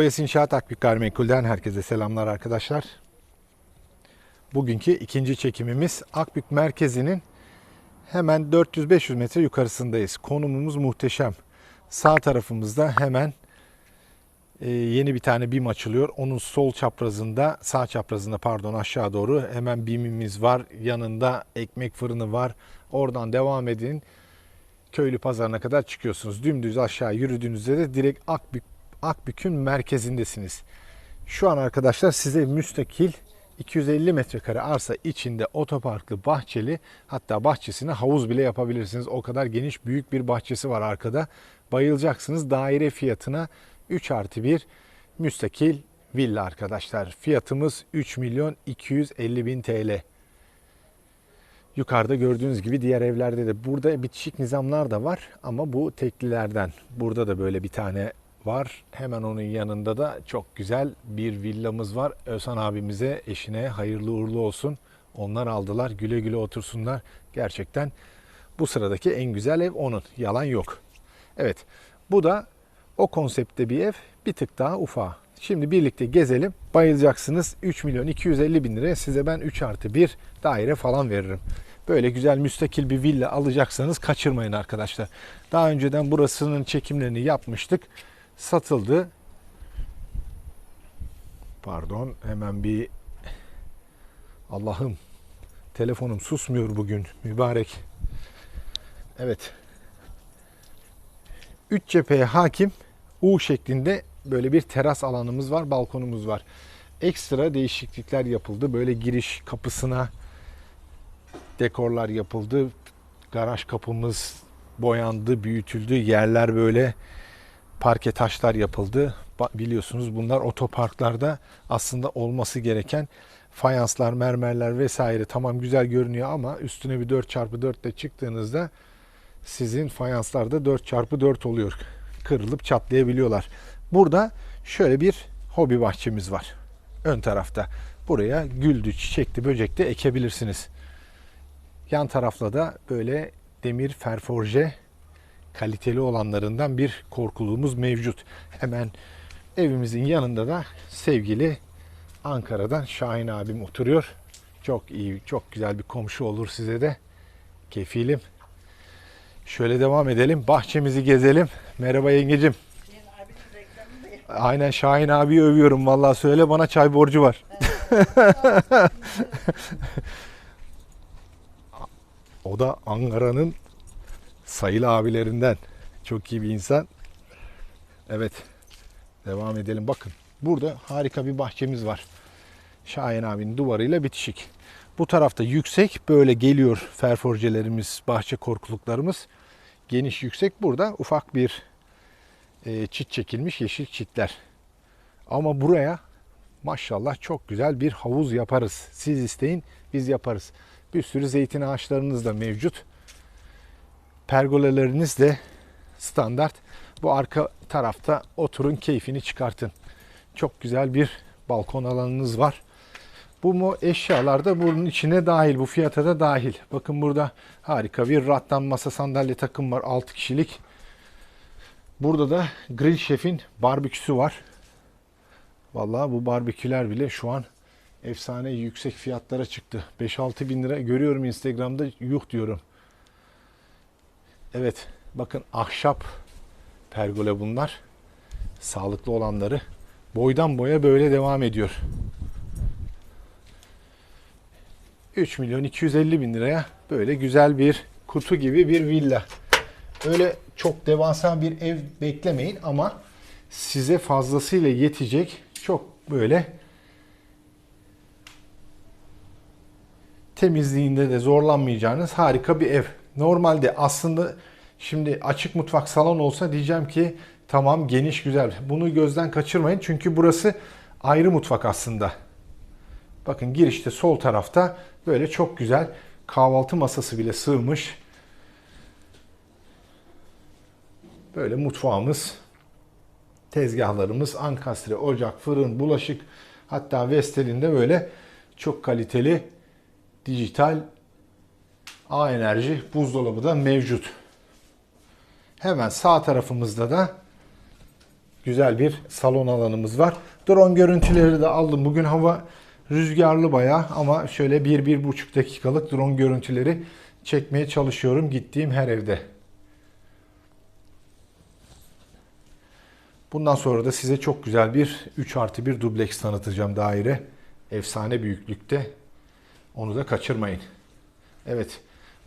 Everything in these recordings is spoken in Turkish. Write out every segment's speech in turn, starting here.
Oyas İnşaat Akbük Gayrimenkul'den herkese selamlar arkadaşlar. Bugünkü ikinci çekimimiz Akbük merkezinin hemen 400-500 metre yukarısındayız. Konumumuz muhteşem. Sağ tarafımızda hemen e, yeni bir tane BİM açılıyor. Onun sol çaprazında, sağ çaprazında pardon aşağı doğru hemen BİM'imiz var. Yanında ekmek fırını var. Oradan devam edin. Köylü pazarına kadar çıkıyorsunuz. Dümdüz aşağı yürüdüğünüzde de direkt Akbük, Akbük'ün merkezindesiniz. Şu an arkadaşlar size müstakil 250 metrekare arsa içinde otoparklı, bahçeli hatta bahçesine havuz bile yapabilirsiniz. O kadar geniş büyük bir bahçesi var arkada. Bayılacaksınız daire fiyatına 3 artı 1 müstakil villa arkadaşlar. Fiyatımız 3 milyon 250 bin TL. Yukarıda gördüğünüz gibi diğer evlerde de burada bitişik nizamlar da var ama bu teklilerden. Burada da böyle bir tane var. Hemen onun yanında da çok güzel bir villamız var. Özhan abimize, eşine hayırlı uğurlu olsun. Onlar aldılar. Güle güle otursunlar. Gerçekten bu sıradaki en güzel ev onun. Yalan yok. Evet. Bu da o konseptte bir ev. Bir tık daha ufağı. Şimdi birlikte gezelim. Bayılacaksınız. 3 milyon 250 bin liraya size ben 3 artı 1 daire falan veririm. Böyle güzel müstakil bir villa alacaksanız kaçırmayın arkadaşlar. Daha önceden burasının çekimlerini yapmıştık. Satıldı. Pardon hemen bir Allah'ım telefonum susmuyor bugün mübarek. Evet. Üç cepheye hakim U şeklinde böyle bir teras alanımız var, balkonumuz var. Ekstra değişiklikler yapıldı. Böyle giriş kapısına dekorlar yapıldı. Garaj kapımız boyandı, büyütüldü. Yerler böyle parke taşlar yapıldı. Biliyorsunuz bunlar otoparklarda aslında olması gereken fayanslar, mermerler vesaire tamam güzel görünüyor ama üstüne bir 4x4 ile çıktığınızda sizin fayanslar da 4x4 oluyor. Kırılıp çatlayabiliyorlar. Burada şöyle bir hobi bahçemiz var. Ön tarafta. Buraya güldü, çiçekli, böcekli ekebilirsiniz. Yan tarafla da böyle demir ferforje kaliteli olanlarından bir korkuluğumuz mevcut. Hemen evimizin yanında da sevgili Ankara'dan Şahin abim oturuyor. Çok iyi, çok güzel bir komşu olur size de. Kefilim. Şöyle devam edelim. Bahçemizi gezelim. Merhaba yengecim. Aynen Şahin abi övüyorum vallahi söyle bana çay borcu var. o da Ankara'nın sayılı abilerinden. Çok iyi bir insan. Evet. Devam edelim. Bakın burada harika bir bahçemiz var. Şahin abinin duvarıyla bitişik. Bu tarafta yüksek böyle geliyor ferforcelerimiz, bahçe korkuluklarımız. Geniş yüksek. Burada ufak bir e, çit çekilmiş yeşil çitler. Ama buraya maşallah çok güzel bir havuz yaparız. Siz isteyin biz yaparız. Bir sürü zeytin ağaçlarınız da mevcut. Pergoleleriniz de standart. Bu arka tarafta oturun keyfini çıkartın. Çok güzel bir balkon alanınız var. Bu mu eşyalar da bunun içine dahil. Bu fiyata da dahil. Bakın burada harika bir rattan masa sandalye takım var. 6 kişilik. Burada da Grill Chef'in barbeküsü var. Vallahi bu barbeküler bile şu an efsane yüksek fiyatlara çıktı. 5-6 bin lira görüyorum Instagram'da yuh diyorum. Evet bakın ahşap pergole bunlar. Sağlıklı olanları. Boydan boya böyle devam ediyor. 3 milyon 250 bin liraya böyle güzel bir kutu gibi bir villa. Öyle çok devasa bir ev beklemeyin ama size fazlasıyla yetecek çok böyle temizliğinde de zorlanmayacağınız harika bir ev. Normalde aslında şimdi açık mutfak salon olsa diyeceğim ki tamam geniş güzel. Bunu gözden kaçırmayın çünkü burası ayrı mutfak aslında. Bakın girişte sol tarafta böyle çok güzel kahvaltı masası bile sığmış. Böyle mutfağımız, tezgahlarımız, ankastre, ocak, fırın, bulaşık hatta Vestel'in böyle çok kaliteli dijital A enerji buzdolabı da mevcut. Hemen sağ tarafımızda da güzel bir salon alanımız var. Drone görüntüleri de aldım. Bugün hava rüzgarlı bayağı ama şöyle 1-1,5 dakikalık drone görüntüleri çekmeye çalışıyorum gittiğim her evde. Bundan sonra da size çok güzel bir 3 artı 1 dubleks tanıtacağım daire. Efsane büyüklükte. Onu da kaçırmayın. Evet.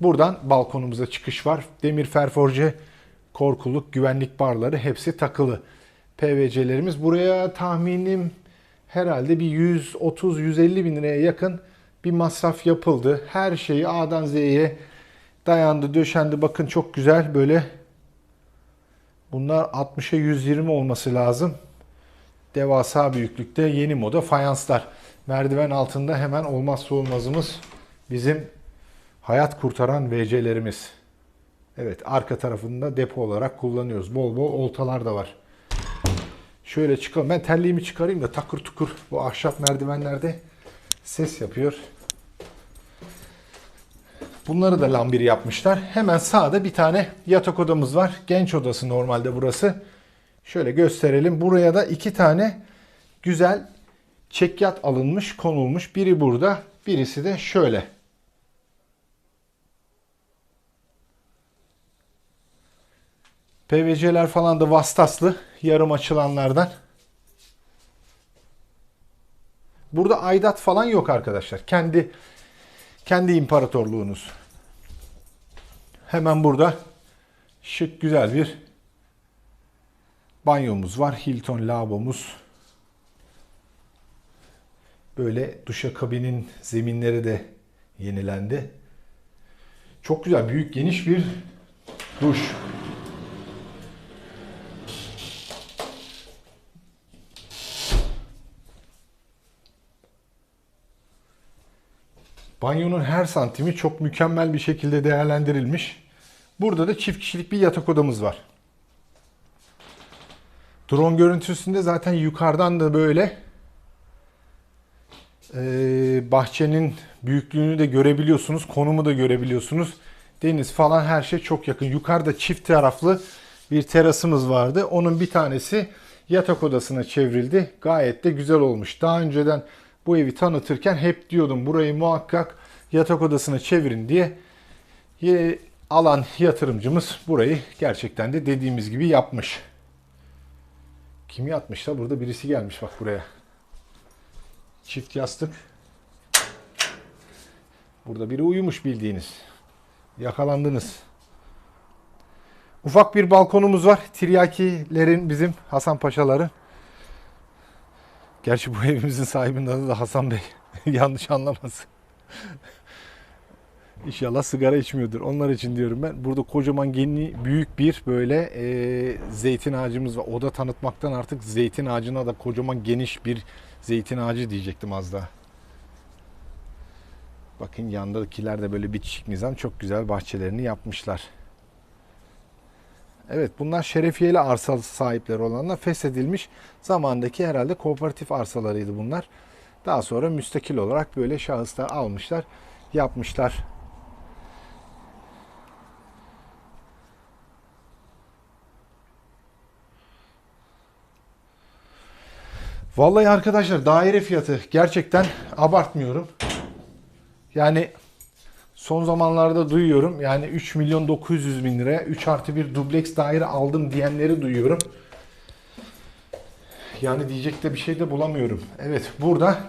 Buradan balkonumuza çıkış var. Demir ferforje, korkuluk, güvenlik barları hepsi takılı. PVC'lerimiz. Buraya tahminim herhalde bir 130-150 bin liraya yakın bir masraf yapıldı. Her şeyi A'dan Z'ye dayandı, döşendi. Bakın çok güzel böyle bunlar 60'a 120 olması lazım. Devasa büyüklükte yeni moda fayanslar. Merdiven altında hemen olmazsa olmazımız bizim hayat kurtaran VC'lerimiz. Evet arka tarafında depo olarak kullanıyoruz. Bol bol oltalar da var. Şöyle çıkalım. Ben terliğimi çıkarayım da takır tukur bu ahşap merdivenlerde ses yapıyor. Bunları da lambir yapmışlar. Hemen sağda bir tane yatak odamız var. Genç odası normalde burası. Şöyle gösterelim. Buraya da iki tane güzel çekyat alınmış, konulmuş. Biri burada, birisi de şöyle. PVC'ler falan da vastaslı. Yarım açılanlardan. Burada aidat falan yok arkadaşlar. Kendi kendi imparatorluğunuz. Hemen burada şık güzel bir banyomuz var. Hilton lavabomuz. Böyle duşakabinin zeminleri de yenilendi. Çok güzel, büyük, geniş bir duş. Banyonun her santimi çok mükemmel bir şekilde değerlendirilmiş. Burada da çift kişilik bir yatak odamız var. Drone görüntüsünde zaten yukarıdan da böyle e, bahçenin büyüklüğünü de görebiliyorsunuz. Konumu da görebiliyorsunuz. Deniz falan her şey çok yakın. Yukarıda çift taraflı bir terasımız vardı. Onun bir tanesi yatak odasına çevrildi. Gayet de güzel olmuş. Daha önceden bu evi tanıtırken hep diyordum burayı muhakkak yatak odasına çevirin diye. Ye- Alan yatırımcımız burayı gerçekten de dediğimiz gibi yapmış. Kim yatmış da burada birisi gelmiş bak buraya. Çift yastık. Burada biri uyumuş bildiğiniz. Yakalandınız. Ufak bir balkonumuz var. Tiryakilerin bizim Hasan Paşaların. Gerçi bu evimizin sahibinin adı da Hasan Bey. Yanlış anlamasın. İnşallah sigara içmiyordur. Onlar için diyorum ben. Burada kocaman geni büyük bir böyle e, zeytin ağacımız var. O da tanıtmaktan artık zeytin ağacına da kocaman geniş bir zeytin ağacı diyecektim az daha. Bakın yandakiler de böyle bitişik nizam çok güzel bahçelerini yapmışlar. Evet bunlar şerefiyeli arsa sahipleri olanlar feshedilmiş zamandaki herhalde kooperatif arsalarıydı bunlar. Daha sonra müstakil olarak böyle şahıslar almışlar, yapmışlar. Vallahi arkadaşlar daire fiyatı gerçekten abartmıyorum. Yani son zamanlarda duyuyorum. Yani 3 milyon 900 bin liraya 3 artı bir dubleks daire aldım diyenleri duyuyorum. Yani diyecek de bir şey de bulamıyorum. Evet burada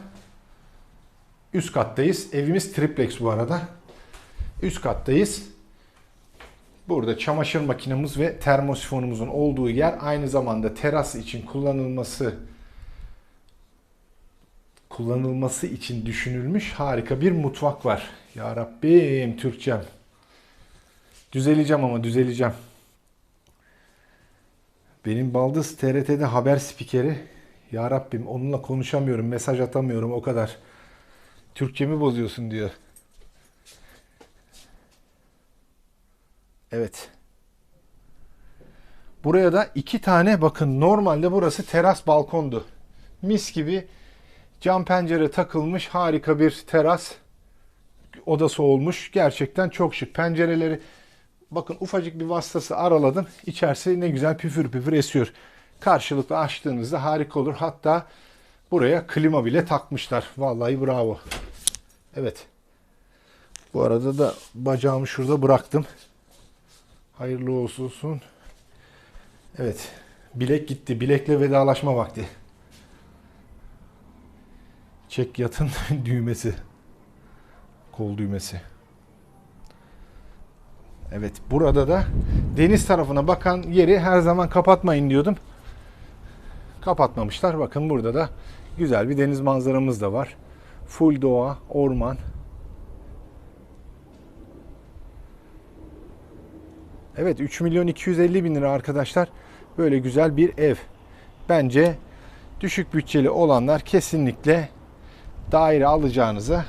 üst kattayız. Evimiz triplex bu arada. Üst kattayız. Burada çamaşır makinemiz ve termosifonumuzun olduğu yer aynı zamanda teras için kullanılması kullanılması için düşünülmüş harika bir mutfak var. Ya Rabbim Türkçem. Düzeleceğim ama düzeleceğim. Benim baldız TRT'de haber spikeri. Ya Rabbim onunla konuşamıyorum, mesaj atamıyorum o kadar. Türkçemi bozuyorsun diyor. Evet. Buraya da iki tane bakın normalde burası teras balkondu. Mis gibi cam pencere takılmış harika bir teras odası olmuş. Gerçekten çok şık. Pencereleri bakın ufacık bir vasıtası araladım. İçerisi ne güzel püfür püfür esiyor. karşılıklı açtığınızda harika olur. Hatta buraya klima bile takmışlar. Vallahi bravo. Evet. Bu arada da bacağımı şurada bıraktım. Hayırlı olsun. Evet. Bilek gitti. Bilekle vedalaşma vakti. Çek yatın düğmesi. Kol düğmesi. Evet. Burada da deniz tarafına bakan yeri her zaman kapatmayın diyordum. Kapatmamışlar. Bakın burada da güzel bir deniz manzaramız da var. Full doğa, orman. Evet 3 milyon 250 bin lira arkadaşlar. Böyle güzel bir ev. Bence düşük bütçeli olanlar kesinlikle daire alacağınıza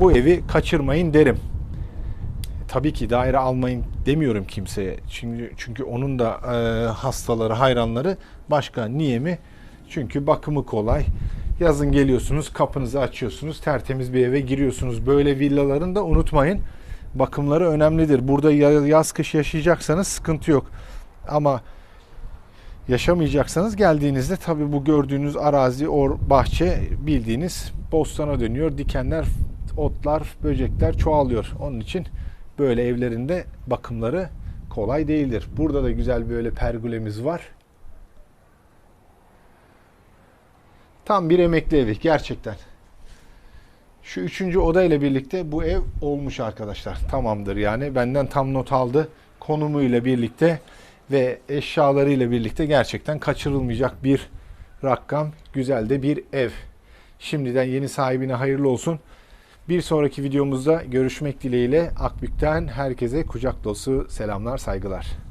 bu evi kaçırmayın derim. Tabii ki daire almayın demiyorum kimseye. Çünkü çünkü onun da e, hastaları, hayranları başka. Niye mi? Çünkü bakımı kolay. Yazın geliyorsunuz, kapınızı açıyorsunuz, tertemiz bir eve giriyorsunuz. Böyle villaların da unutmayın. Bakımları önemlidir. Burada ya- yaz kış yaşayacaksanız sıkıntı yok. Ama yaşamayacaksanız geldiğinizde tabii bu gördüğünüz arazi, or bahçe bildiğiniz bostana dönüyor. Dikenler, otlar, böcekler çoğalıyor. Onun için böyle evlerinde bakımları kolay değildir. Burada da güzel böyle pergolemiz var. Tam bir emekli evi gerçekten. Şu üçüncü oda ile birlikte bu ev olmuş arkadaşlar. Tamamdır yani. Benden tam not aldı. Konumuyla birlikte ve eşyalarıyla birlikte gerçekten kaçırılmayacak bir rakam. Güzel de bir ev. Şimdiden yeni sahibine hayırlı olsun. Bir sonraki videomuzda görüşmek dileğiyle Akbük'ten herkese kucak dolusu selamlar, saygılar.